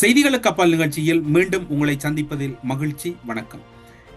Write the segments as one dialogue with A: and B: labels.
A: செய்திகளுக்கு அப்பால் நிகழ்ச்சியில் மீண்டும் உங்களை சந்திப்பதில் மகிழ்ச்சி வணக்கம்.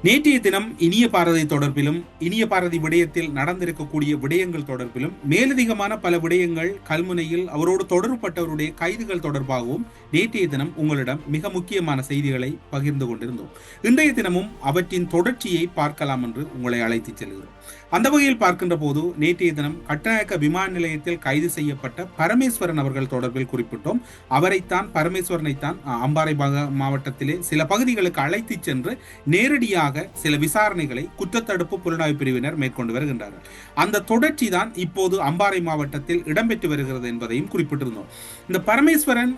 A: நேற்றைய தினம் இனிய பாரதி தொடர்பிலும் இனிய பாரதி விடயத்தில் நடந்திருக்கக்கூடிய விடயங்கள் தொடர்பிலும் மேலதிகமான பல விடயங்கள் கல்முனையில் அவரோடு தொடர்புபட்டவருடைய கைதுகள் தொடர்பாகவும் நேற்றைய தினம் உங்களிடம் மிக முக்கியமான செய்திகளை பகிர்ந்து கொண்டிருந்தோம். இன்றைய தினமும் அவற்றின் தொடர்ச்சியை பார்க்கலாம் என்று உங்களை அழைத்துச் செல்கிறோம். அந்த வகையில் பார்க்கின்ற போது நேற்றைய தினம் கட்டநாயக்க விமான நிலையத்தில் கைது செய்யப்பட்ட பரமேஸ்வரன் அவர்கள் தொடர்பில் குறிப்பிட்டோம். அவரைத்தான் பரமேஸ்வரனைத்தான் அம்பாறை மாவட்டத்திலே சில பகுதிகளுக்கு அழைத்துச் சென்று நேரடியாக சில விசாரணைகளை குற்றத்தடுப்பு புலனாய்வு பிரிவினர் மேற்கொண்டு வருகின்றார்கள். அந்த தொடர்ச்சி தான் இப்போது அம்பாறை மாவட்டத்தில் இடம்பெற்று வருகிறது என்பதையும் குறிப்பிட்டிருந்தோம். இந்த பரமேஸ்வரன்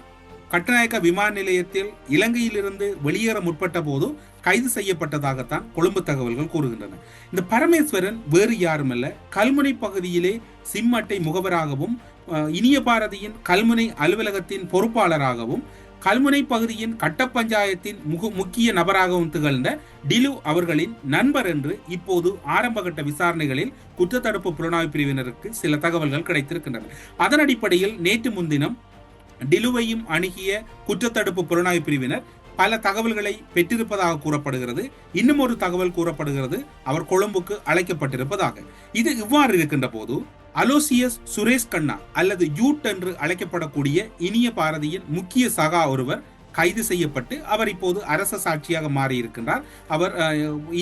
A: கட்டநாயக்க விமான நிலையத்தில் இலங்கையிலிருந்து வெளியேற முற்பட்ட போது கைது செய்யப்பட்டதாகத்தான் கொழும்பு தகவல்கள் கூறுகின்றன. இந்த பரமேஸ்வரன் வேறு யாருமல்ல. கல்முனை பகுதியிலே சிம் அட்டை முகவராகவும் இனிய பாரதியின் கல்முனை அலுவலகத்தின் பொறுப்பாளராகவும் கல்முனை பகுதியின் கட்ட பஞ்சாயத்தின் முக முக்கிய நபராகவும் திகழ்ந்த டிலு அவர்களின் நண்பர் என்று இப்போது ஆரம்பகட்ட விசாரணைகளில் குற்றத்தடுப்பு புலனாய்வு பிரிவினருக்கு சில தகவல்கள் கிடைத்திருக்கின்றன. அதன் அடிப்படையில் நேற்று முன்தினம் டிலுவையும் அணுகிய குற்றத்தடுப்பு புலனாய்வு பிரிவினர் பல தகவல்களை பெற்றிருப்பதாக கூறப்படுகிறது. இன்னும் ஒரு தகவல் கூறப்படுகிறது. அவர் கொழும்புக்கு அழைக்கப்பட்டிருப்பதாக. இது இவ்வாறு இருக்கின்ற போது அலோசியஸ் சுரேஷ் கண்ணா அல்லது யூட் என்று அழைக்கப்படக்கூடிய இனிய பாரதியின் முக்கிய சகா ஒருவர் கைது செய்யப்பட்டு அவர் இப்போது அரச சாட்சியாக மாறியிருக்கின்றார். அவர்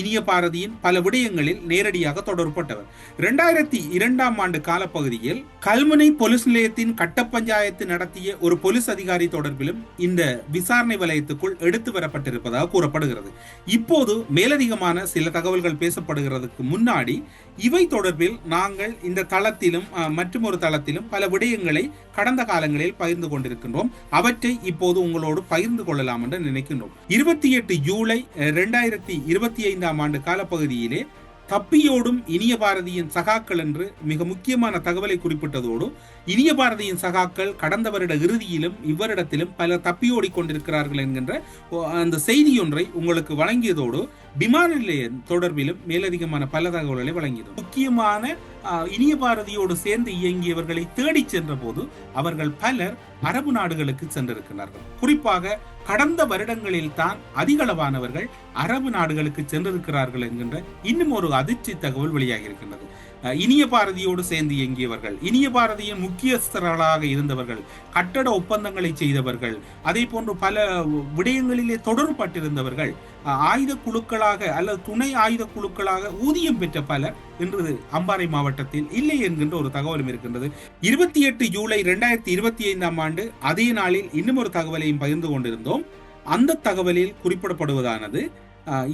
A: இனிய பாரதியின் பல விடயங்களில் நேரடியாக தொடர்பட்டவர் இரண்டாயிரத்தி இரண்டாம் ஆண்டு காலப்பகுதியில் கல்முனை போலீஸ் நிலையத்தின் கட்ட பஞ்சாயத்து நடத்திய ஒரு போலீஸ் அதிகாரி தொடர்பிலும் இந்த விசாரணை வலயத்துக்குள் எடுத்து வரப்பட்டிருப்பதாக கூறப்படுகிறது. இப்போது மேலதிகமான சில தகவல்கள் பேசப்படுகிறதுக்கு முன்னாடி இவை தொடர்பில் நாங்கள் இந்த தளத்திலும் மற்றும் ஒரு தளத்திலும் பல விடயங்களை கடந்த காலங்களில் பகிர்ந்து கொண்டிருக்கின்றோம். அவற்றை இப்போது உங்களோடு பகிர்ந்து கொள்ளலாம் என்று நினைக்கின்றோம். இருபத்தி எட்டு ஜூலை இரண்டாயிரத்தி இருபத்தி ஐந்தாம் ஆண்டு காலப்பகுதியிலே தப்பியோடும் இனிய பாரதியின் சகாக்கள் என்று மிக முக்கியமான தகவலை குறிப்பிட்டதோடு இனிய பாரதியின் சகாக்கள் கடந்த வருட இறுதியிலும் இவ்வரிடத்திலும் பல தப்பியோடி கொண்டிருக்கிறார்கள் என்கின்ற அந்த செய்தியொன்றை உங்களுக்கு வழங்கியதோடு விமான நிலையம் தொடர்பிலும் மேலதிகமான பல தகவல்களை வழங்கியது. முக்கியமான இனிய பாரதியோடு சேர்ந்து இயங்கியவர்களை தேடி சென்ற போது அவர்கள் பலர் அரபு நாடுகளுக்கு சென்றிருக்கிறார்கள். குறிப்பாக கடந்த வருடங்களில் தான் அதிகளவானவர்கள் அரபு நாடுகளுக்கு சென்றிருக்கிறார்கள் என்கின்ற இன்னும் ஒரு அதிர்ச்சி தகவல் வெளியாகி இருக்கின்றது இனிய பாரதியோடு சேர்ந்து இயங்கியவர்கள் இனிய பாரதியின் முக்கியஸ்தர்களாக இருந்தவர்கள் கட்டட ஒப்பந்தங்களை செய்தவர்கள் அதே போன்று பல விடயங்களிலே தொடர்பட்டிருந்தவர்கள் ஆயுத குழுக்களாக அல்லது துணை ஆயுத குழுக்களாக ஊதியம் பெற்ற பலர் இன்று அம்பாறை மாவட்டத்தில் இல்லை என்கின்ற ஒரு தகவலும் இருக்கின்றது. இருபத்தி எட்டு ஜூலை இரண்டாயிரத்தி இருபத்தி ஐந்தாம் ஆண்டு அதே நாளில் இன்னும் ஒரு தகவலையும் பகிர்ந்து கொண்டிருந்தோம். அந்த தகவலில் குறிப்பிடப்படுவதானது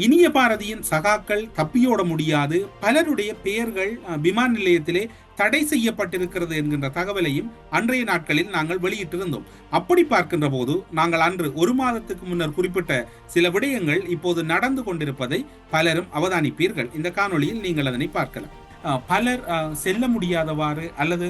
A: இனிய பாரதியின் சகாக்கள் தப்பியோட முடியாது. பலருடைய பெயர்கள் விமான நிலையத்திலே தடை செய்யப்பட்டிருக்கிறது என்கின்ற தகவலையும் அன்றைய நாட்களில் நாங்கள் வெளியிட்டிருந்தோம். அப்படி பார்க்கின்ற போது நாங்கள் அன்று ஒரு மாதத்துக்கு முன்னர் குறிப்பிட்ட சில விடயங்கள் இப்போது நடந்து கொண்டிருப்பதை பலரும் அவதானிப்பீர்கள். இந்த காணொளியில் நீங்கள் அதனை பார்க்கலாம். பலர் செல்ல முடியாதவாறு அல்லது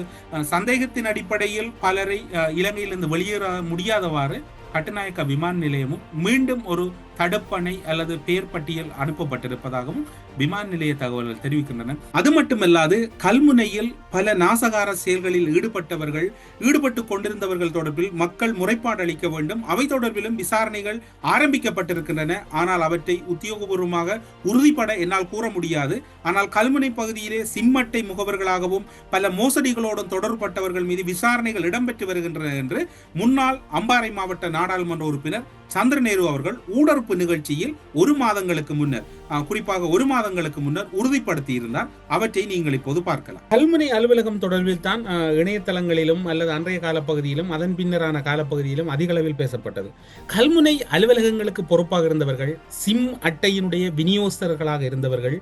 A: சந்தேகத்தின் அடிப்படையில் பலரை இலங்கையிலிருந்து வெளியேற முடியாதவாறு கட்டுநாயக்க விமான நிலையமும் மீண்டும் ஒரு தடுப்பணை அல்லது பெயர் பட்டியல் அனுப்பப்பட்டிருப்பதாகவும் விமான நிலைய தகவல்கள் தெரிவிக்கின்றன. அது மட்டுமல்லாது கல்முனையில் பல நாசகார செயல்களில் ஈடுபட்டவர்கள் ஈடுபட்டு கொண்டிருந்தவர்கள் தொடர்பில் மக்கள் முறைப்பாடு அளிக்க வேண்டும். அவை தொடர்பிலும் விசாரணைகள் ஆரம்பிக்கப்பட்டிருக்கின்றன. ஆனால் அவற்றை உத்தியோகபூர்வமாக உறுதிப்பட என்னால் கூற முடியாது. ஆனால் கல்முனை பகுதியிலே சிம்மட்டை முகவர்களாகவும் பல மோசடிகளோடும் தொடர்பட்டவர்கள் மீது விசாரணைகள் இடம்பெற்று வருகின்றன என்று முன்னாள் அம்பாறை மாவட்ட நாடாளுமன்ற உறுப்பினர் சந்திர நேரு அவர்கள் ஊடறுப்பு நிகழ்ச்சியில் ஒரு மாதங்களுக்கு முன்னர் குறிப்பாக ஒரு மாதங்களுக்கு முன்னர் உறுதிப்படுத்தி இருந்தார். அவற்றை நீங்கள் இப்போது பார்க்கலாம். கல்முனை அலுவலகம் தொடர்பில் தான் இணையதளங்களிலும் அல்லது அன்றைய காலப்பகுதியிலும் அதன் பின்னரான காலப்பகுதியிலும் அதிக அளவில் பேசப்பட்டது. கல்முனை அலுவலகங்களுக்கு பொறுப்பாக இருந்தவர்கள் சிம் அட்டையினுடைய விநியோகஸ்தர்களாக இருந்தவர்கள்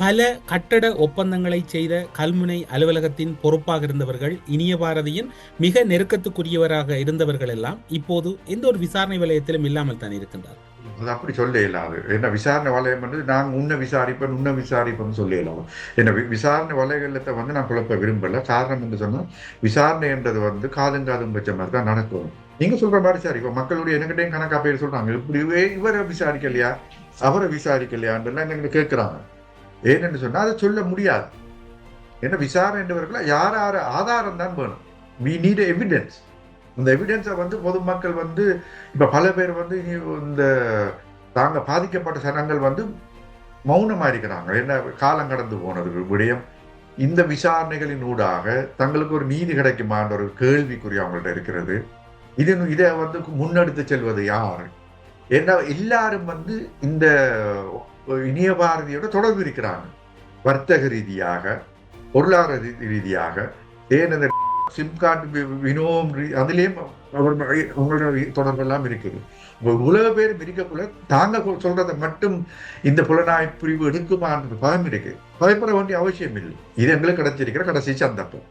A: பல கட்டட ஒப்பந்தங்களை செய்த கல்முனை அலுவலகத்தின் பொறுப்பாக இருந்தவர்கள் இனிய பாரதியின் மிக நெருக்கத்துக்குரியவராக இருந்தவர்கள் எல்லாம் இப்போது எந்த ஒரு விசாரணை வலயத்திலும் இல்லாமல் தான் இருக்கின்றார்
B: அது அப்படி சொல்ல இயலாது என்ன விசாரணை வலயம் வந்து நான் உன்னை விசாரிப்பேன் உன்னை விசாரிப்பேன்னு சொல்ல இயலாது என்ன விசாரணை வலைகளத்தை வந்து நான் குழப்ப விரும்பல. காரணம் என்று சொன்னால் விசாரணை என்றது வந்து காதும் காதும் பட்ச மாதிரி தான் நடக்கும். நீங்க சொல்ற மாதிரி சரி இப்போ மக்களுடைய என்கிட்டையும் கணக்கா பேர் சொல்றாங்க. இப்படி இவரை விசாரிக்கலையா? அவரை விசாரிக்கலையான்றெல்லாம் எங்களை கேட்குறாங்க ஏன்னு சொன்னால் அதை சொல்ல முடியாது. என்ன விசாரணை என்றவர்கள் யார் யார் ஆதாரம் தான் வேணும். வி நீட் எவிடன்ஸ் இந்த எவிடன்ஸை வந்து பொதுமக்கள் வந்து இப்போ பல பேர் வந்து இந்த தாங்க பாதிக்கப்பட்ட சனங்கள் வந்து மௌனமா இருக்கிறாங்க. என்ன காலம் கடந்து போனது விடயம். இந்த விசாரணைகளின் ஊடாக தங்களுக்கு ஒரு நீதி கிடைக்குமான்ற ஒரு கேள்விக்குறி அவங்கள்ட்ட இருக்கிறது. இது இதை வந்து முன்னெடுத்து செல்வது யார்? ஏன்னா எல்லாரும் வந்து இந்த இனிய பாரதியோட தொடர்பு இருக்கிறாங்க. வர்த்தக ரீதியாக பொருளாதார ரீ- ரீதியாக ஏன் அந்த சிம் கார்டு வினோம் ரீ- அவர் அவங்களோட தொடர்பெல்லாம் இருக்குது. உலக பேர் பிரிக்கக்குள்ள தாங்க சொல்றதை மட்டும் இந்த புலனாய் பிரிவு எடுக்குமான்ற பயம் இருக்கு. பயப்பட வேண்டிய அவசியம் இல்லை. இது எங்களுக்கு கிடைச்சிருக்கிற கடைசி சந்தர்ப்பம்.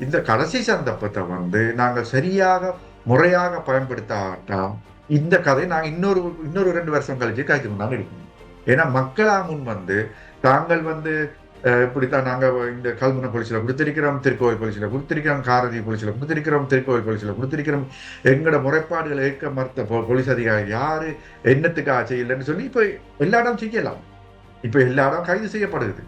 B: இந்த கடைசி சந்தர்ப்பத்தை வந்து நாங்கள் சரியாக முறையாக பயன்படுத்தாட்டால் இந்த கதை நாங்கள் இன்னொரு இன்னொரு ரெண்டு வருஷம் கழிச்சு காய்ச்சி தான் இருக்கணும் ஏன்னா மக்களா முன் வந்து தாங்கள் வந்து இப்படித்தான் நாங்க இந்த கல்முனை போலீஸ்ல கொடுத்திருக்கிறோம் திருக்கோவில் போலீஸ்ல கொடுத்திருக்கிறோம் காரதி போலீஸ்ல கொடுத்திருக்கிறோம் திருக்கோவில் போலீஸ்ல கொடுத்திருக்கிறோம். எங்களோட முறைப்பாடுகளை ஏற்க மறுத்த போ- போலீஸ் அதிகாரி யாரு என்னத்துக்காக செய்யலைன்னு சொல்லி இப்ப எல்லா இடம் செய்யலாம் இப்ப எல்லா இடம் கைது செய்யப்படுது.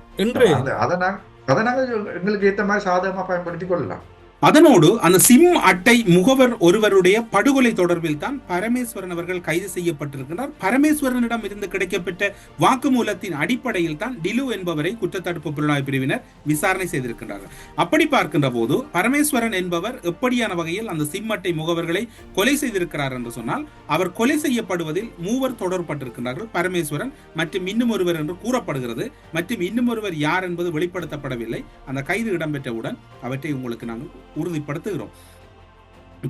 B: அதை நாங்க அதை நாங்க எங்களுக்கு ஏத்த மாதிரி சாதகமா பயன்படுத்திக் கொள்ளலாம்.
A: அதனோடு அந்த சிம் அட்டை முகவர் ஒருவருடைய படுகொலை தொடர்பில் தான் பரமேஸ்வரன் அவர்கள் கைது செய்யப்பட்டிருக்கிறார் பரமேஸ்வரனிடம் இருந்து கிடைக்கப்பட்ட வாக்குமூலத்தின் அடிப்படையில் தான் டிலு என்பவரை குற்றத்தடுப்பு புலனாய்வு பிரிவினர் விசாரணை செய்திருக்கின்றார்கள். அப்படி பார்க்கின்ற போது பரமேஸ்வரன் என்பவர் எப்படியான வகையில் அந்த சிம் அட்டை முகவர்களை கொலை செய்திருக்கிறார் என்று சொன்னால் அவர் கொலை செய்யப்படுவதில் மூவர் தொடர்பட்டிருக்கிறார்கள் பரமேஸ்வரன் மற்றும் இன்னும் ஒருவர் என்று கூறப்படுகிறது. மற்றும் இன்னும் ஒருவர் யார் என்பது வெளிப்படுத்தப்படவில்லை. அந்த கைது இடம்பெற்றவுடன் அவற்றை உங்களுக்கு நாங்கள் உறுதிப்படுத்துகிறோம்.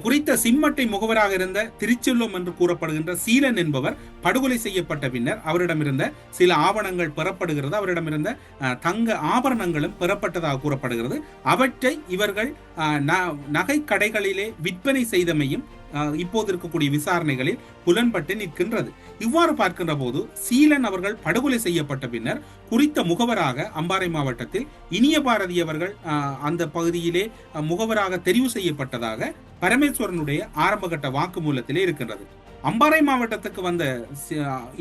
A: குறித்த சிம்மட்டை முகவராக இருந்த திருச்செல்வம் என்று கூறப்படுகின்ற சீலன் என்பவர் படுகொலை செய்யப்பட்ட பின்னர் அவரிடமிருந்த சில ஆவணங்கள் பெறப்படுகிறது. அவரிடமிருந்த அஹ், தங்க ஆபரணங்களும் பெறப்பட்டதாக கூறப்படுகிறது. அவற்றை இவர்கள் ந- நகை கடைகளிலே விற்பனை செய்தமையும் இப்போது இருக்கக்கூடிய விசாரணைகளில் புலன்பட்டு நிற்கின்றது. இவ்வாறு பார்க்கின்ற போது சீலன் அவர்கள் படுகொலை செய்யப்பட்ட பின்னர் குறித்த முகவராக அம்பாறை மாவட்டத்தில் இனிய பாரதி அவர்கள் அஹ், அந்த பகுதியிலே முகவராக தெரிவு செய்யப்பட்டதாக பரமேஸ்வரனுடைய ஆரம்பகட்ட வாக்குமூலத்திலே இருக்கின்றது. அம்பாறை மாவட்டத்துக்கு வந்த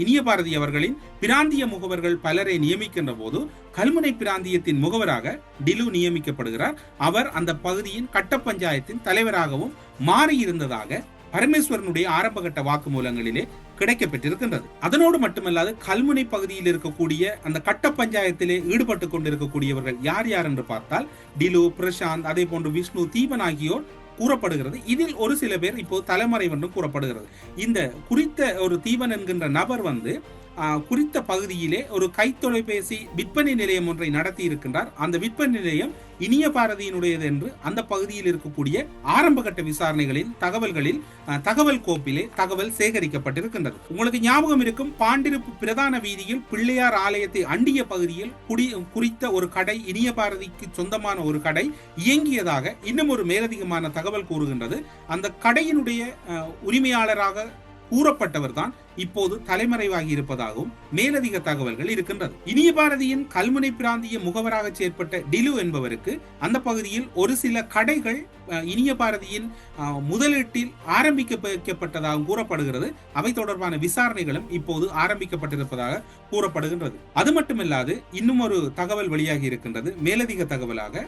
A: இனிய பாரதி அவர்களின் பிராந்திய முகவர்கள் பலரை நியமிக்கின்ற போது கல்முனை பிராந்தியத்தின் முகவராக டிலு நியமிக்கப்படுகிறார். அவர் அந்த பகுதியின் கட்ட பஞ்சாயத்தின் தலைவராகவும் மாறியிருந்ததாக பரமேஸ்வரனுடைய ஆரம்பகட்ட வாக்குமூலங்களிலே கிடைக்கப்பெற்றிருக்கின்றது. அதனோடு மட்டுமல்லாது கல்முனை பகுதியில் இருக்கக்கூடிய அந்த கட்ட பஞ்சாயத்திலே ஈடுபட்டு கொண்டிருக்கக்கூடியவர்கள் யார் யார் என்று பார்த்தால் டிலு பிரசாந்த் அதே போன்று விஷ்ணு தீபன் ஆகியோர் கூறப்படுகிறது. இதில் ஒரு சில பேர் இப்போது தலைமறை என்றும் கூறப்படுகிறது. இந்த குறித்த ஒரு தீவன் என்கின்ற நபர் வந்து குறித்த பகுதியிலே ஒரு கைத்தொலைபேசி விற்பனை நிலையம் ஒன்றை நடத்தி இருக்கின்றார் அந்த விற்பனை நிலையம் இனிய பாரதியினுடையது என்று அந்த பகுதியில் இருக்கக்கூடிய ஆரம்பகட்ட விசாரணைகளில் தகவல்களில் தகவல் கோப்பிலே தகவல் சேகரிக்கப்பட்டிருக்கின்றது. உங்களுக்கு ஞாபகம் இருக்கும் பாண்டிருப்பு பிரதான வீதியில் பிள்ளையார் ஆலயத்தை அண்டிய பகுதியில் குடி குறித்த ஒரு கடை இனிய பாரதிக்கு சொந்தமான ஒரு கடை இயங்கியதாக இன்னும் ஒரு மேலதிகமான தகவல் கூறுகின்றது. அந்த கடையினுடைய உரிமையாளராக கூறப்பட்டவர் தான் இப்போது தலைமறைவாகி இருப்பதாகவும் மேலதிக தகவல்கள் இருக்கின்றது. இனிய பாரதியின் கல்முனை பிராந்திய முகவராக செயற்பட்ட டிலு என்பவருக்கு அந்த பகுதியில் ஒரு சில கடைகள் இனிய பாரதியின் முதலீட்டில் ஆரம்பிக்க வைக்கப்பட்டதாகவும் கூறப்படுகிறது. அவை தொடர்பான விசாரணைகளும் இப்போது ஆரம்பிக்கப்பட்டிருப்பதாக கூறப்படுகின்றது. அது மட்டுமில்லாது இன்னும் ஒரு தகவல் வெளியாகி இருக்கின்றது. மேலதிக தகவலாக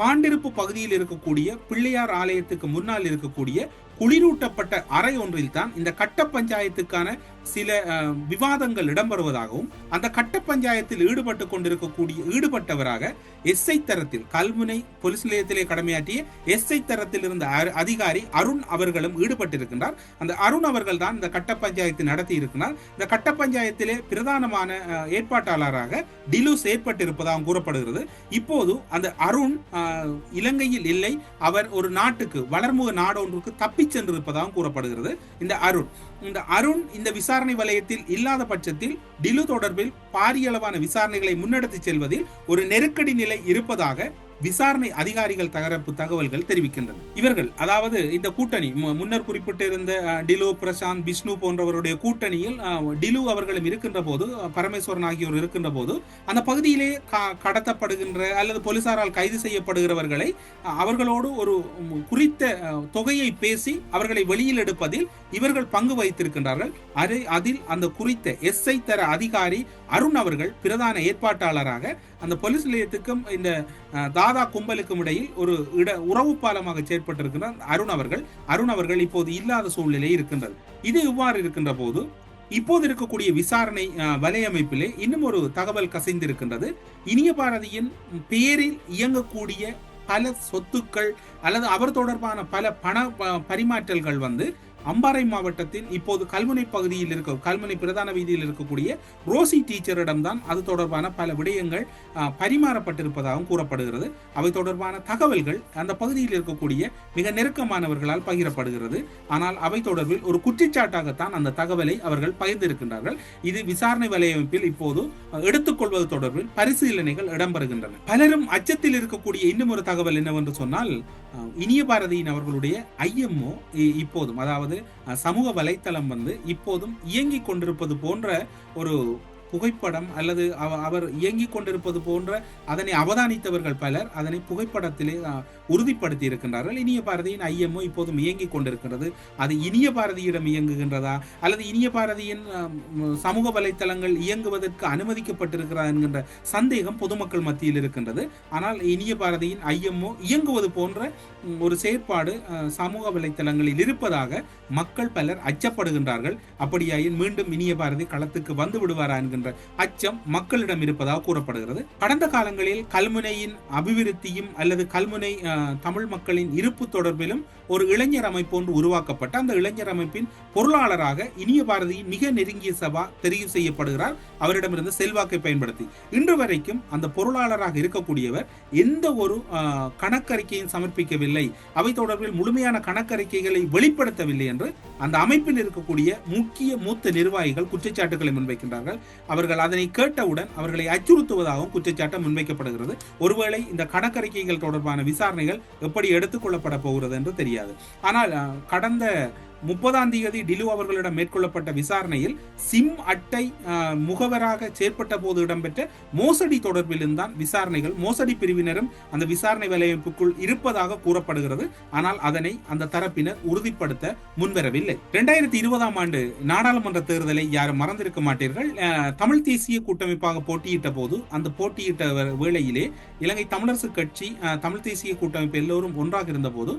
A: பாண்டிருப்பு பகுதியில் இருக்கக்கூடிய பிள்ளையார் ஆலயத்துக்கு முன்னால் இருக்கக்கூடிய குளிரூட்டப்பட்ட அறை ஒன்றில் தான் இந்த கட்ட பஞ்சாயத்துக்கான சில விவாதங்கள் இடம்பெறுவதாகவும் அந்த கட்ட பஞ்சாயத்தில் ஈடுபட்டு கொண்டிருக்கக்கூடிய ஈடுபட்டவராக எஸ்ஐ தரத்தில் கல்முனை போலீஸ் நிலையத்திலே கடமையாற்றிய எஸ்ஐ தரத்தில் இருந்த அதிகாரி அருண் அவர்களும் ஈடுபட்டிருக்கின்றார். அந்த அருண் அவர்கள் தான் இந்த கட்ட பஞ்சாயத்து நடத்தி இருக்கிறார். இந்த கட்ட பஞ்சாயத்திலே பிரதானமான ஏற்பாட்டாளராக டிலூஸ் ஏற்பட்டிருப்பதாகவும் கூறப்படுகிறது. இப்போது அந்த அருண் இலங்கையில் இல்லை. அவர் ஒரு நாட்டுக்கு வளர்முக நாடொன்றுக்கு தப்பிச் சென்றிருப்பதாகவும் கூறப்படுகிறது. இந்த அருண் இந்த அருண் இந்த விசாரணை வலயத்தில் இல்லாத பட்சத்தில் டிலு தொடர்பில் பாரியளவான விசாரணைகளை முன்னெடுத்து செல்வதில் ஒரு நெருக்கடி நிலை இருப்பதாக விசாரணை அதிகாரிகள் தகரப்பு தகவல்கள் தெரிவிக்கின்றன. இவர்கள் அதாவது இந்த கூட்டணி மு- முன்னர் குறிப்பிட்டிருந்த டிலு பிரசாந்த் விஷ்ணு போன்றவருடைய கூட்டணியில் டிலு அவர்களும் இருக்கின்ற போது பரமேஸ்வரன் ஆகியோர் இருக்கின்ற போது அந்த பகுதியிலே க- கடத்தப்படுகின்ற அல்லது போலீசாரால் கைது செய்யப்படுகிறவர்களை அவர்களோடு ஒரு குறித்த தொகையை பேசி அவர்களை வெளியில் எடுப்பதில் இவர்கள் பங்கு வைத்திருக்கின்றார்கள். அதை அதில் அந்த குறித்த எஸ்ஐ தர அதிகாரி அருண் அவர்கள் பிரதான ஏற்பாட்டாளராக அந்த போலீஸ் நிலையத்துக்கும் இந்த தாதா கும்பலுக்கும் இடையில் ஒரு இட உறவு பாலமாக செயற்பட்டிருக்கின்ற அருண் அவர்கள் அருண் அவர்கள் இப்போது இல்லாத சூழ்நிலை இருக்கின்றது. இது இவ்வாறு இருக்கின்ற போது இப்போது இருக்கக்கூடிய விசாரணை வலையமைப்பிலே இன்னும் ஒரு தகவல் கசைந்திருக்கின்றது. இனிய பாரதியின் பெயரில் இயங்கக்கூடிய பல சொத்துக்கள் அல்லது அவர் தொடர்பான பல பண பரிமாற்றல்கள் வந்து அம்பாறை மாவட்டத்தில் இப்போது கல்முனை பகுதியில் இருக்க கல்முனை பிரதான வீதியில் இருக்கக்கூடிய ரோசி டீச்சரிடம் தான் அது தொடர்பான பல விடயங்கள் பரிமாறப்பட்டிருப்பதாகவும் கூறப்படுகிறது. அவை தொடர்பான தகவல்கள் அந்த பகுதியில் இருக்கக்கூடிய மிக நெருக்கமானவர்களால் பகிரப்படுகிறது. ஆனால் அவை தொடர்பில் ஒரு குற்றச்சாட்டாகத்தான் அந்த தகவலை அவர்கள் பகிர்ந்திருக்கின்றார்கள். இது விசாரணை வலையமைப்பில் இப்போது எடுத்துக்கொள்வது தொடர்பில் பரிசீலனைகள் இடம்பெறுகின்றன. பலரும் அச்சத்தில் இருக்கக்கூடிய இன்னும் ஒரு தகவல் என்னவென்று சொன்னால் இனிய பாரதியின் அவர்களுடைய ஐஎம்ஓ இப்போதும் அதாவது சமூக வலைத்தளம் வந்து இப்போதும் இயங்கிக் கொண்டிருப்பது போன்ற ஒரு புகைப்படம் அல்லது அவ- அவர் இயங்கிக் கொண்டிருப்பது போன்ற அதனை அவதானித்தவர்கள் பலர் அதனை புகைப்படத்திலே உறுதிப்படுத்தி இருக்கின்றார்கள் இனிய பாரதியின் ஐஎம்ஓ இப்போதும் இயங்கிக் கொண்டிருக்கிறது. அது இனிய பாரதியிடம் இயங்குகின்றதா? அல்லது இனிய பாரதியின் சமூக வலைத்தளங்கள் இயங்குவதற்கு அனுமதிக்கப்பட்டிருக்கிறதா என்கின்ற சந்தேகம் பொதுமக்கள் மத்தியில் இருக்கின்றது. ஆனால் இனிய பாரதியின் ஐஎம்ஓ இயங்குவது போன்ற ஒரு செயற்பாடு சமூக வலைத்தளங்களில் இருப்பதாக மக்கள் பலர் அச்சப்படுகின்றார்கள். அப்படியாயின் மீண்டும் இனிய பாரதி களத்துக்கு வந்து விடுவாரா என்கின்ற அச்சம் மக்களிடம் இருப்பதாக கூறப்படுகிறது. கடந்த காலங்களில் கல்முனையின் அபிவிருத்தியும் அல்லது கல்முனை தமிழ் மக்களின் இருப்பு தொடர்பிலும் ஒரு இளைஞர் அமைப்பு ஒன்று உருவாக்கப்பட்ட அந்த இளைஞர் அமைப்பின் பொருளாளராக இனிய பாரதியின் மிக நெருங்கிய சபா தெரிவு செய்யப்படுகிறார். அவரிடமிருந்து செல்வாக்கை பயன்படுத்தி. இன்று வரைக்கும் அந்த பொருளாளராக இருக்கக்கூடியவர் எந்த ஒரு கணக்கறிக்கையும் சமர்ப்பிக்கவில்லை. அவை தொடர்பில் முழுமையான கணக்கறிக்கைகளை வெளிப்படுத்தவில்லை என்று அந்த அமைப்பில் இருக்கக்கூடிய முக்கிய மூத்த நிர்வாகிகள் குற்றச்சாட்டுகளை முன்வைக்கின்றார்கள். அவர்கள் அதனை கேட்டவுடன் அவர்களை அச்சுறுத்துவதாகவும் குற்றச்சாட்டு முன்வைக்கப்படுகிறது. ஒருவேளை இந்த கணக்கறிக்கைகள் தொடர்பான விசாரணைகள் எப்படி எடுத்துக்கொள்ளப்பட போகிறது என்று தெரியாது. ஆனால் கடந்த முப்பதாம் தேதி டிலு அவர்களிடம் மேற்கொள்ளப்பட்ட விசாரணையில் சிம் அட்டை முகவராக செயற்பட்ட போது இடம்பெற்ற மோசடி தொடர்பிலிருந்தான் விசாரணைகள். மோசடி பிரிவினரும் அந்த விசாரணை வலையமைப்புக்குள் இருப்பதாக கூறப்படுகிறது. ஆனால் அதனை அந்த தரப்பினர் உறுதிப்படுத்த முன்வரவில்லை. இரண்டாயிரத்தி இருபதாம் ஆண்டு நாடாளுமன்ற தேர்தலை யாரும் மறந்திருக்க மாட்டீர்கள். தமிழ் தேசிய கூட்டமைப்பாக போட்டியிட்ட போது அந்த போட்டியிட்ட வேளையிலே இலங்கை தமிழரசு கட்சி தமிழ் தேசிய கூட்டமைப்பு எல்லோரும் ஒன்றாக இருந்தபோது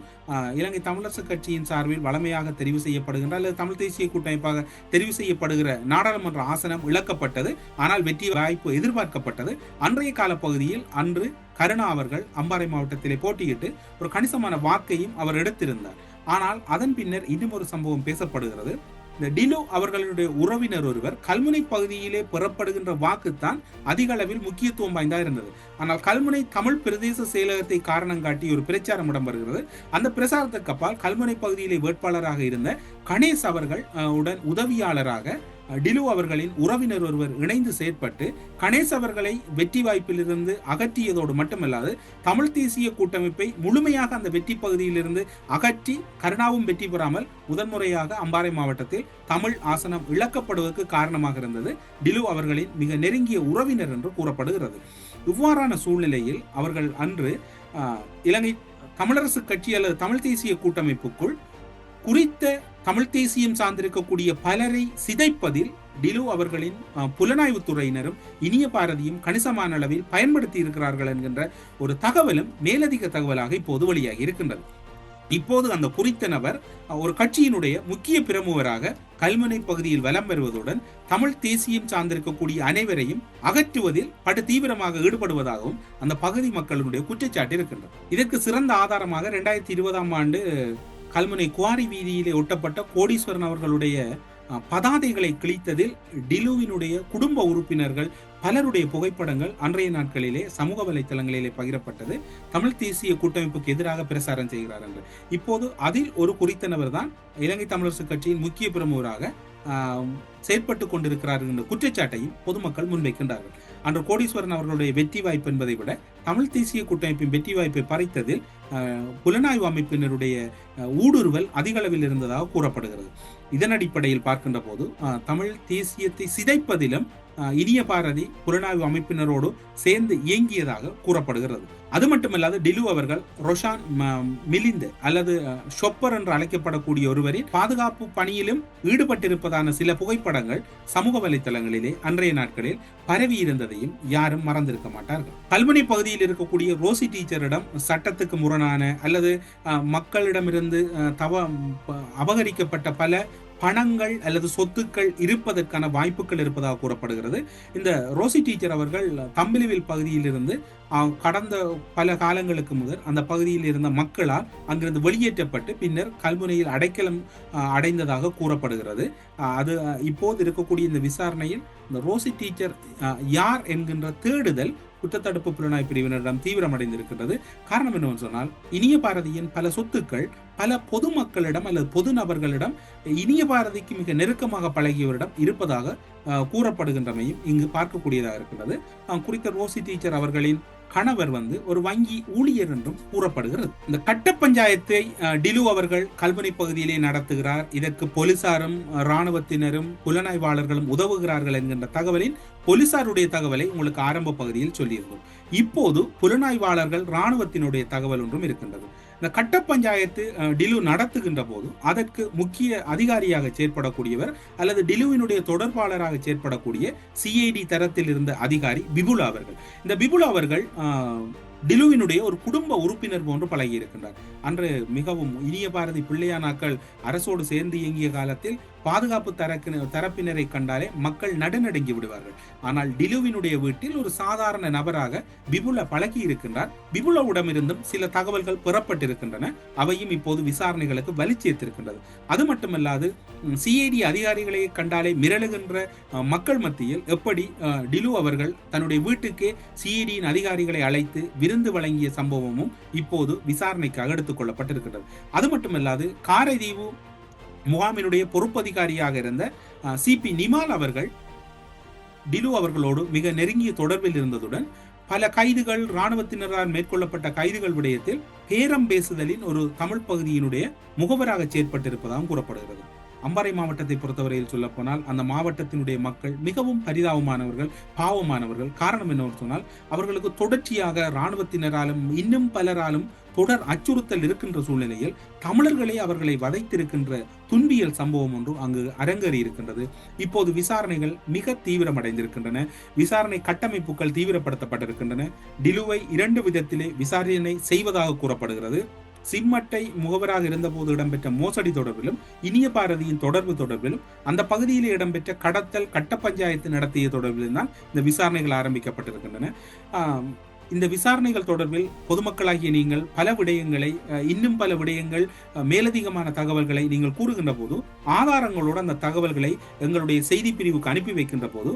A: இலங்கை தமிழரசு கட்சியின் சார்பில் வளமையாக தெரிவு செய்யப்படுகின்ற அல்லது தமிழ் தேசிய கூட்டமைப்பாக தெரிவு செய்யப்படுகிற நாடாளுமன்ற ஆசனம் இழக்கப்பட்டது. ஆனால் வெற்றி வாய்ப்பு எதிர்பார்க்கப்பட்டது. அன்றைய காலப்பகுதியில் அன்று கருணா அவர்கள் அம்பாறை மாவட்டத்திலே போட்டியிட்டு ஒரு கணிசமான வாக்கையும் அவர் எடுத்திருந்தார். ஆனால் அதன் பின்னர் இன்னும் ஒரு சம்பவம் பேசப்படுகிறது. இந்த டிலோ அவர்களுடைய உறவினர் ஒருவர் கல்முனை பகுதியிலே பெறப்படுகின்ற வாக்குத்தான் அதிக அளவில் முக்கியத்துவம் வாய்ந்தா இருந்தது. ஆனால் கல்முனை தமிழ் பிரதேச செயலகத்தை காரணம் காட்டி ஒரு பிரச்சாரம் இடம்பெறுகிறது. அந்த பிரச்சாரத்துக்கு அப்பால் கல்முனை பகுதியிலே வேட்பாளராக இருந்த கணேஷ் அவர்கள் உடன் உதவியாளராக டிலு அவர்களின் உறவினர் ஒருவர் இணைந்து செயற்பட்டு கணேஷ் அவர்களை வெற்றி வாய்ப்பிலிருந்து அகற்றியதோடு மட்டுமல்லாது தமிழ் தேசிய கூட்டமைப்பை முழுமையாக அந்த வெற்றி பகுதியிலிருந்து அகற்றி கருணாவும் வெற்றி பெறாமல் முதன்முறையாக அம்பாறை மாவட்டத்தில் தமிழ் ஆசனம் இழக்கப்படுவதற்கு காரணமாக இருந்தது. டிலு அவர்களின் மிக நெருங்கிய உறவினர் என்று கூறப்படுகிறது. இவ்வாறான சூழ்நிலையில் அவர்கள் அன்று இலங்கை தமிழரசு கட்சி அல்லது தமிழ் தேசிய கூட்டமைப்புக்குள் குறித்த தமிழ் தேசியம் சார்ந்திருக்கக்கூடிய பலரை சிதைப்பதில் டிலு அவர்களின் புலனாய்வு புலனாய்வுத் துறையினரும் இனிய பாரதியும் கணிசமான அளவில் பயன்படுத்தி இருக்கிறார்கள் என்கின்ற ஒரு தகவலும் மேலதிக தகவலாக இப்போது வெளியாகி இருக்கின்றது. இப்போது அந்த குறித்த நபர் ஒரு கட்சியினுடைய முக்கிய பிரமுகராக கல்முனை பகுதியில் வலம் வருவதுடன் தமிழ் தேசியம் சார்ந்திருக்கக்கூடிய அனைவரையும் அகற்றுவதில் படு தீவிரமாக ஈடுபடுவதாகவும் அந்த பகுதி மக்களுடைய குற்றச்சாட்டு இருக்கின்றது. இதற்கு சிறந்த ஆதாரமாக இரண்டாயிரத்தி இருபதாம் ஆண்டு கல்முனை குவாரி வீதியிலே ஒட்டப்பட்ட கோடீஸ்வரன் அவர்களுடைய பதாதைகளை கிழித்ததில் டிலுவினுடைய குடும்ப உறுப்பினர்கள் பலருடைய புகைப்படங்கள் அன்றைய நாட்களிலே சமூக வலைத்தளங்களிலே பகிரப்பட்டது. தமிழ் தேசிய கூட்டமைப்புக்கு எதிராக பிரசாரம் செய்கிறார் என்று. இப்போது அதில் ஒரு குறித்த நபர் தான் இலங்கை தமிழரசு கட்சியின் முக்கிய பிரமுகராக செயற்பட்டு கொண்டிருக்கிறார் என்ற குற்றச்சாட்டையும் பொதுமக்கள் முன்வைக்கின்றார்கள். அன்று கோடீஸ்வரன் அவர்களுடைய வெற்றி வாய்ப்பு என்பதை விட தமிழ் தேசிய கூட்டமைப்பின் வெற்றி வாய்ப்பை பறித்ததில் புலனாய்வு அமைப்பினருடைய ஊடுருவல் அதிக அளவில் இருந்ததாக கூறப்படுகிறது. இதன் அடிப்படையில் பார்க்கின்ற போது ஆஹ், தமிழ் தேசியத்தை சிதைப்பதிலும் இனிய பாரதி புலனாய்வு அமைப்பினரோடு சேர்ந்து இயங்கியதாக கூறப்படுகிறது. அது மட்டுமல்லாது டிலு அவர்கள் ரொஷான் மிலிந்து அல்லது ஷொப்பர் என்று அழைக்கப்படக்கூடிய ஒருவரின் பாதுகாப்பு பணியிலும் ஈடுபட்டிருப்பதான சில புகைப்படங்கள் சமூக வலைத்தளங்களிலே அன்றைய நாட்களில் பரவி இருந்ததையும் யாரும் மறந்திருக்க மாட்டார்கள். கல்முனை பகுதியில் இருக்கக்கூடிய ரோசி டீச்சரிடம் சட்டத்துக்கு முரணான அல்லது மக்களிடமிருந்து தவ அபகரிக்கப்பட்ட பல பணங்கள் அல்லது சொத்துக்கள் இருப்பதற்கான வாய்ப்புகள் இருப்பதாக கூறப்படுகிறது. இந்த ரோசி டீச்சர் அவர்கள் தம்பிலிவில் பகுதியிலிருந்து கடந்த பல காலங்களுக்கு முதல் அந்த பகுதியில் இருந்த மக்களால் அங்கிருந்து வெளியேற்றப்பட்டு பின்னர் கல்முனையில் அடைக்கலம் அடைந்ததாக கூறப்படுகிறது. அது இப்போது இருக்கக்கூடிய இந்த விசாரணையில் இந்த ரோசி டீச்சர் யார் என்கின்ற தேடுதல் குற்றத்தடுப்பு புலனாய் பிரிவினரிடம் தீவிரமடைந்திருக்கின்றது. காரணம் என்னவென்று சொன்னால் இனிய பாரதியின் பல சொத்துக்கள் பல பொதுமக்களிடம் அல்லது பொது நபர்களிடம் இனிய பாரதிக்கு மிக நெருக்கமாக பழகியவரிடம் இருப்பதாக கூறப்படுகின்றமையும் இங்கு பார்க்கக்கூடியதாக இருக்கின்றது. குறித்த ரோசி டீச்சர் அவர்களின் கணவர் வந்து ஒரு வங்கி ஊழியர் என்றும் கூறப்படுகிறது. இந்த கட்ட பஞ்சாயத்தை டிலு அவர்கள் கல்முனை பகுதியிலே நடத்துகிறார். இதற்கு போலீசாரும் இராணுவத்தினரும் புலனாய்வாளர்களும் உதவுகிறார்கள் என்கின்ற தகவலின் போலீசாருடைய தகவலை உங்களுக்கு ஆரம்ப பகுதியில் சொல்லியிருந்தோம் இப்போது புலனாய்வாளர்கள் இராணுவத்தினுடைய தகவல் ஒன்றும் இருக்கின்றது. இந்த கட்ட பஞ்சாயத்து டிலு நடத்துகின்ற போது அதற்கு முக்கிய அதிகாரியாக செயற்படக்கூடியவர் அல்லது டிலுவினுடைய தொடர்பாளராக செயற்படக்கூடிய சிஐடி தரத்தில் இருந்த அதிகாரி பிபுலா அவர்கள். இந்த பிபுலா அவர்கள் டிலுவினுடைய ஒரு குடும்ப உறுப்பினர் போன்று பழகி இருக்கின்றார். அன்று மிகவும் இனிய பாரதி பிள்ளையானாக்கள் அரசோடு சேர்ந்து இயங்கிய காலத்தில் பாதுகாப்பு தரக்கு தரப்பினரை கண்டாலே மக்கள் நடுநடுங்கி விடுவார்கள். ஆனால் டிலுவினுடைய வீட்டில் ஒரு சாதாரண நபராக பிபுல பழகி இருக்கின்றார். பிபுலவுடமிருந்தும் சில தகவல்கள் பெறப்பட்டிருக்கின்றன. அவையும் இப்போது விசாரணைகளுக்கு வலிச்சேர்த்திருக்கின்றது அது மட்டுமல்லாது சிஐடி அதிகாரிகளை கண்டாலே மிரளுகின்ற மக்கள் மத்தியில் எப்படி டிலு அவர்கள் தன்னுடைய வீட்டுக்கே சிஐடியின் அதிகாரிகளை அழைத்து விருந்து வழங்கிய சம்பவமும் இப்போது விசாரணைக்காக எடுத்துக் கொள்ளப்பட்டிருக்கின்றது. அது மட்டுமல்லாது காரைதீவு முகாமினுடைய பொறுப்பதிகாரியாக இருந்த சிபி நிமால் அவர்கள் டிலு அவர்களோடு மிக நெருங்கிய தொடர்பில் இருந்ததுடன் பல கைதுகள் இராணுவத்தினரால் மேற்கொள்ளப்பட்ட கைதுகள் விடயத்தில் பேரம் பேசுதலின் ஒரு தமிழ் பகுதியினுடைய முகவராக செயற்பட்டிருப்பதாகவும் கூறப்படுகிறது. அம்பாறை மாவட்டத்தை பொறுத்தவரையில் சொல்லப்போனால் அந்த மாவட்டத்தினுடைய மக்கள் மிகவும் பரிதாபமானவர்கள் பாவமானவர்கள். காரணம் என்னவென்று சொன்னால் அவர்களுக்கு தொடர்ச்சியாக இராணுவத்தினராலும் இன்னும் பலராலும் தொடர் அச்சுறுத்தல் இருக்கின்ற சூழ்நிலையில் தமிழர்களே அவர்களை வதைத்திருக்கின்ற துன்பியல் சம்பவம் ஒன்று அங்கு அரங்கேறி இருக்கின்றது இப்போது விசாரணைகள் மிக தீவிரமடைந்திருக்கின்றன. விசாரணை கட்டமைப்புகள் தீவிரப்படுத்தப்பட்டிருக்கின்றன. டிலுவை இரண்டு விதத்திலே விசாரணை செய்வதாக கூறப்படுகிறது. சிம்மட்டை முகவராக இருந்தபோது இடம்பெற்ற மோசடி தொடர்பிலும் இனிய பாரதியின் தொடர்பு தொடர்பிலும் அந்த பகுதியில் இடம்பெற்ற கடத்தல் கட்ட பஞ்சாயத்து நடத்திய தொடர்பிலும் தான் இந்த விசாரணைகள் ஆரம்பிக்கப்பட்டிருக்கின்றன. இந்த விசாரணைகள் தொடர்பில் பொதுமக்களாகிய நீங்கள் பல விடயங்களை இன்னும் பல விடயங்கள் மேலதிகமான தகவல்களை நீங்கள் கூறுகின்ற போது ஆதாரங்களோடு அந்த தகவல்களை எங்களுடைய செய்தி பிரிவுக்கு அனுப்பி வைக்கின்ற போது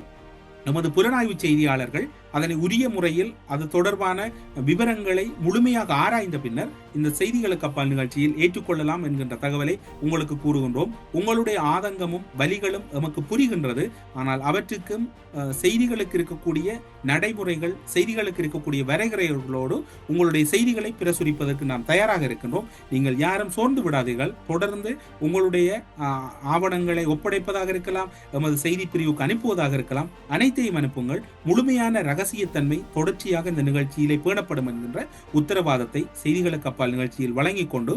A: நமது புலனாய்வு செய்தியாளர்கள் அதனை உரிய முறையில் அது தொடர்பான விவரங்களை முழுமையாக ஆராய்ந்த பின்னர் இந்த செய்திகளுக்கு அப்பால் நிகழ்ச்சியில் ஏற்றுக்கொள்ளலாம் என்கின்ற தகவலை உங்களுக்கு கூறுகின்றோம். உங்களுடைய ஆதங்கமும் வலிகளும் எமக்கு புரிகின்றது. ஆனால் அவற்றுக்கும் செய்திகளுக்கு இருக்கக்கூடிய நடைமுறைகள் செய்திகளுக்கு இருக்கக்கூடிய வரைகரைகளோடு உங்களுடைய செய்திகளை பிரசுரிப்பதற்கு நாம் தயாராக இருக்கின்றோம். நீங்கள் யாரும் சோர்ந்து விடாதீர்கள். தொடர்ந்து உங்களுடைய ஆவணங்களை ஒப்படைப்பதாக இருக்கலாம் எமது செய்தி பிரிவுக்கு அனுப்புவதாக இருக்கலாம். அனைத்தையும் அனுப்புங்கள். முழுமையான ரக ரகசியத்தன்மை தொடர்ச்சியாக இந்த நிகழ்ச்சியிலே பேணப்படும் என்கின்ற உத்தரவாதத்தை செய்திகளுக்கு அப்பால் நிகழ்ச்சியில் வழங்கிக் கொண்டு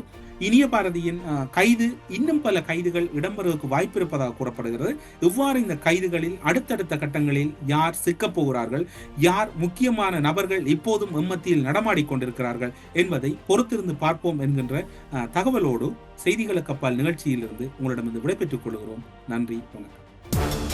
A: இனிய பாரதியின் கைது இன்னும் பல கைதுகள் இடம்பெறுவதற்கு வாய்ப்பு இருப்பதாக கூறப்படுகிறது. இவ்வாறு இந்த கைதுகளில் அடுத்தடுத்த கட்டங்களில் யார் சிக்கப் போகிறார்கள் யார் முக்கியமான நபர்கள் இப்போதும் எம்மத்தியில் நடமாடிக்கொண்டிருக்கிறார்கள் என்பதை பொறுத்திருந்து பார்ப்போம் என்கின்ற தகவலோடு செய்திகளுக்கு அப்பால் நிகழ்ச்சியிலிருந்து உங்களிடமிருந்து விடைபெற்றுக் கொள்கிறோம். நன்றி வணக்கம்.